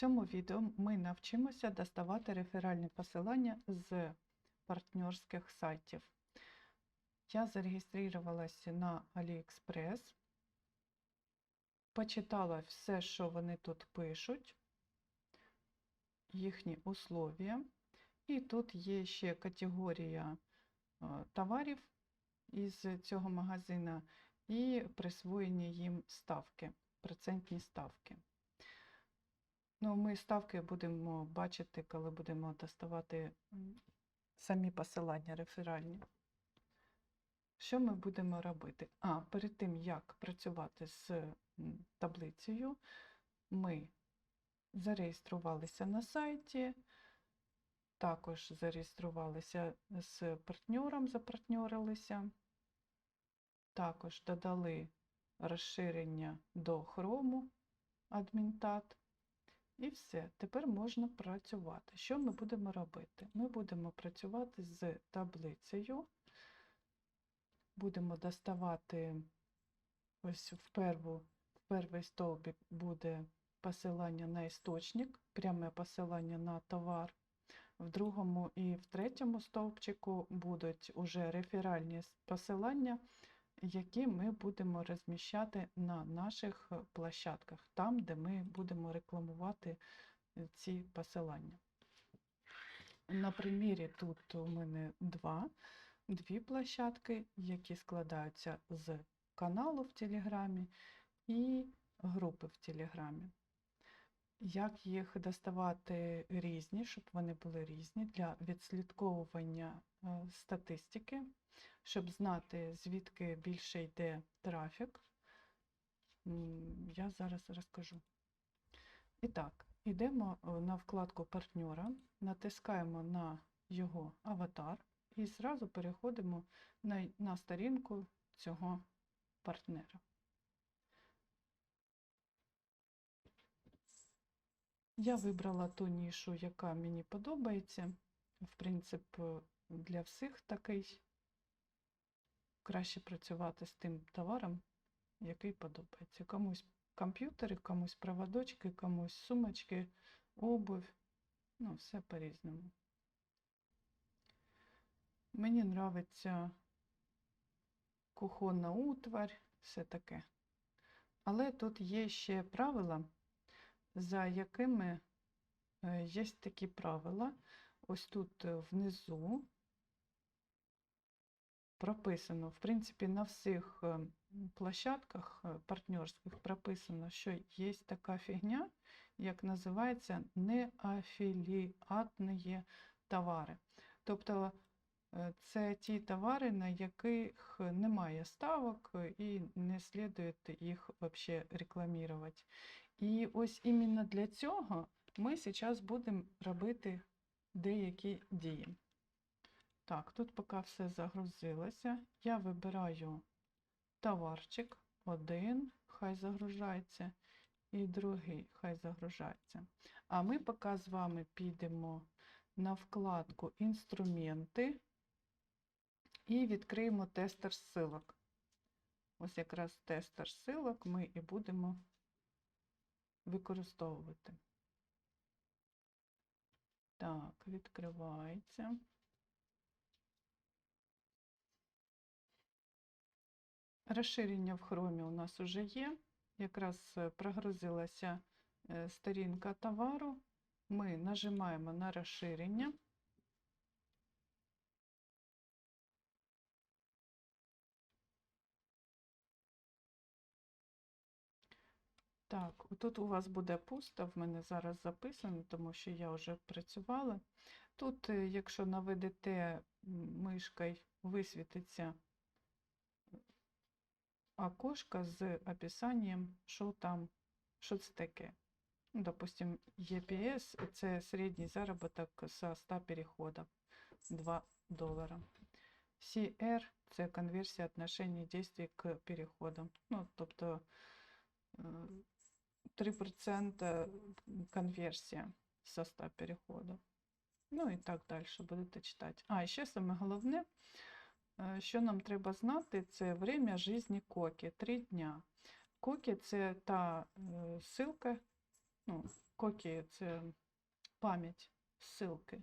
цьому відео ми навчимося доставати реферальні посилання з партнерських сайтів. Я зареєструвалася на AliExpress, почитала все, що вони тут пишуть, їхні условия. І тут є ще категорія е, товарів із цього магазина і присвоєні їм ставки, процентні ставки. Ну, ми ставки будемо бачити, коли будемо доставати самі посилання реферальні. Що ми будемо робити? А, перед тим, як працювати з таблицею, ми зареєструвалися на сайті, також зареєструвалися з партнером, запартнерилися, також додали розширення до Chrome адмінтат. І все, тепер можна працювати. Що ми будемо робити? Ми будемо працювати з таблицею, будемо доставати ось в, перву, в перший стовбик буде посилання на істочник, пряме посилання на товар. В другому і в третьому стовпчику будуть уже реферальні посилання, які ми будемо розміщати на наших е, площадках, там, де ми будемо рекламувати е, ці посилання. На примірі тут у мене два, дві площадки, які складаються з каналу в Телеграмі і групи в Телеграмі. Як їх доставати різні, щоб вони були різні для відслідковування е, статистики, щоб знати, звідки більше йде трафік, я зараз розкажу. І так, йдемо е, на вкладку партнера, натискаємо на його аватар і зразу переходимо на, на сторінку цього партнера. Я вибрала ту нішу, яка мені подобається. В принципі, для всіх такий. Краще працювати з тим товаром, який подобається. Комусь комп'ютери, комусь проводочки, комусь сумочки, обувь. Ну, все по-різному. Мені подобається кухонна утварь, все таке. Але тут є ще правила, за якими е, є такі правила. Ось тут е, внизу прописано, в принципі, на всіх е, площадках партнерських прописано, що є така фігня, як називається неафіліатні товари. Тобто це ті товари, на яких немає ставок і не слід їх взагалі рекламувати. І ось іменно для цього ми зараз будемо робити деякі дії. Так, тут поки все загрузилося. Я вибираю товарчик, один, хай загружається, і другий хай загружається. А ми поки з вами підемо на вкладку Інструменти і відкриємо тестер ссылок. Ось якраз тестер ссылок ми і будемо використовувати. Так, відкривається. Розширення в хромі у нас вже є. Якраз е, прогрузилася е, сторінка товару. Ми нажимаємо на розширення. Так, тут у вас буде пусто, в мене зараз записано, тому що я вже працювала. Тут, е, якщо наведете мишкою, висвітиться окошко з описанням, що там, що це таке. Ну, Допустим, EPS – це середній заробіток з 100 переходів 2 долара. CR – це конверсія отношення дійствий к переходам. Ну, тобто е, 3% конверсія со 100 переходів. Ну і так далі будете читати. А, і ще саме головне, е, що нам треба знати, це время житті кокі 3 дня. Кокі це та е, ссылка, ну, кокі це пам'ять ссылки,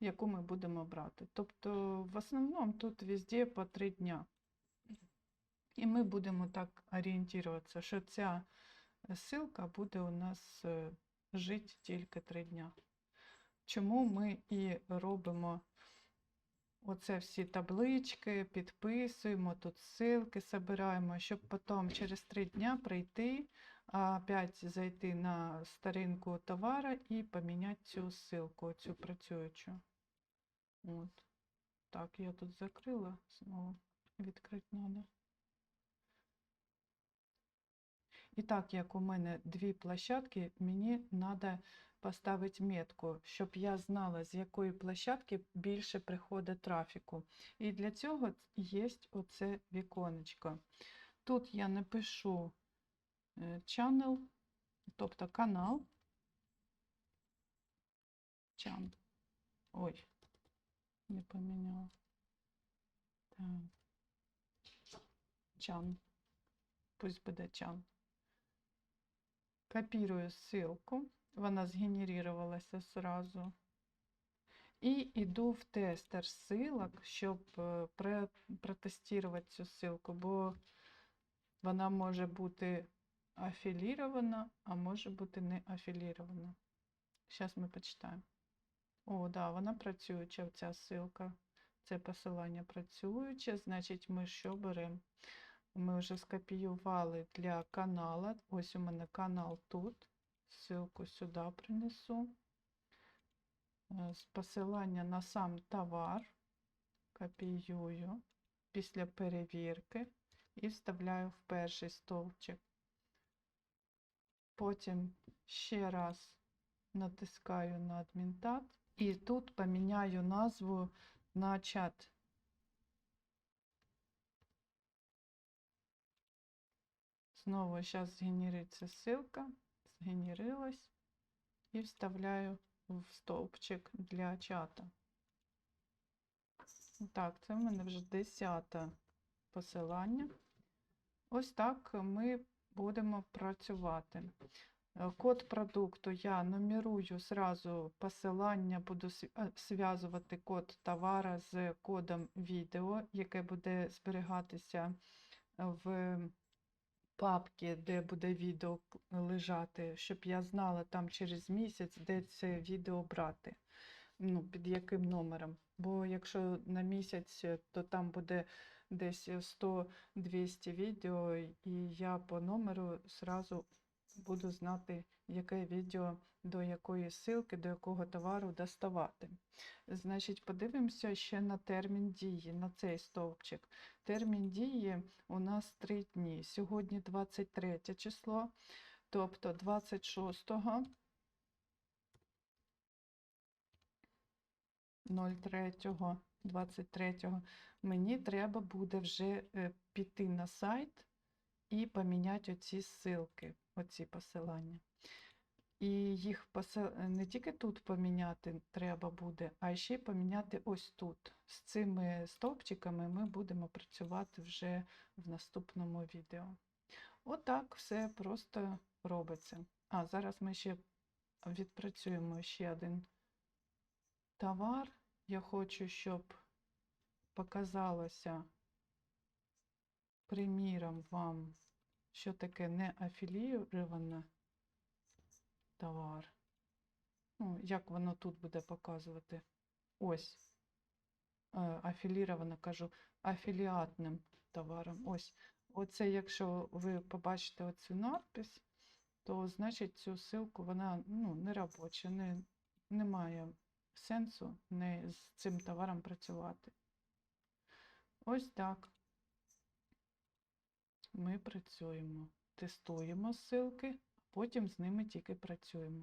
яку ми будемо брати. Тобто, в основному тут везде по три дня. І ми будемо так орієнтуватися, що ця ссылка буде у нас е, жити тільки три дня. Чому ми і робимо оце всі таблички, підписуємо, тут ссылки собираємо, щоб потім через три дня прийти, а опять зайти на сторінку товара і поміняти цю ссылку, цю працюючу. От. Так, я тут закрила, знову відкрити треба. І так як у мене дві площадки, мені треба поставити метку, щоб я знала, з якої площадки більше приходить трафіку. І для цього є оце віконечко. Тут я напишу е, channel, тобто канал. Чан. Ой, не поміняла. Чан. Пусть буде чан Копірую ссылку, вона згенерувалася сразу. І йду в тестер ссылок, щоб е, пре- протестувати цю ссылку, бо вона може бути афілірована, а може бути не афілірована. Зараз ми почитаємо. О, да, вона працююча, ця ссылка. Це посилання працююче, значить, ми що беремо? Ми вже скопіювали для канала. Ось у мене канал тут. Ссылку сюди принесу. Е, посилання на сам товар. Копіюю після перевірки і вставляю в перший стовпчик. Потім ще раз натискаю на адмінтат і тут поміняю назву на чат. Знову зараз згенериться ссылка, згенерилась і вставляю в стовпчик для чата. Так, це в мене вже 10 посилання. Ось так ми будемо працювати. Е, Код продукту я нумерую зразу посилання, буду е, зв'язувати код товара з кодом відео, яке буде зберігатися в папки, де буде відео лежати, щоб я знала там через місяць, де це відео брати, ну, під яким номером. Бо якщо на місяць, е, то там буде десь 100-200 відео, і я по номеру зразу буду знати, яке відео до якої ссылки, до якого товару доставати. Значить, подивимося ще на термін дії, на цей стовпчик. Термін дії у нас 3 дні. Сьогодні 23 число, тобто 26 03 23 мені треба буде вже е, піти на сайт і поміняти оці ссылки, оці посилання. І їх посе- не тільки тут поміняти треба буде, а ще й поміняти ось тут. З цими стовпчиками ми будемо працювати вже в наступному відео. Отак все просто робиться. А зараз ми ще відпрацюємо ще один товар. Я хочу, щоб показалося приміром вам, що таке неафілірована товар. Ну, як воно тут буде показувати? Ось. Е, Афіліровано, кажу, афіліатним товаром. Ось. Оце, якщо ви побачите оцю надпись, то значить цю ссылку вона ну, не робоча, не, немає сенсу не з цим товаром працювати. Ось так. Ми працюємо, тестуємо ссылки, потім з ними тільки працюємо.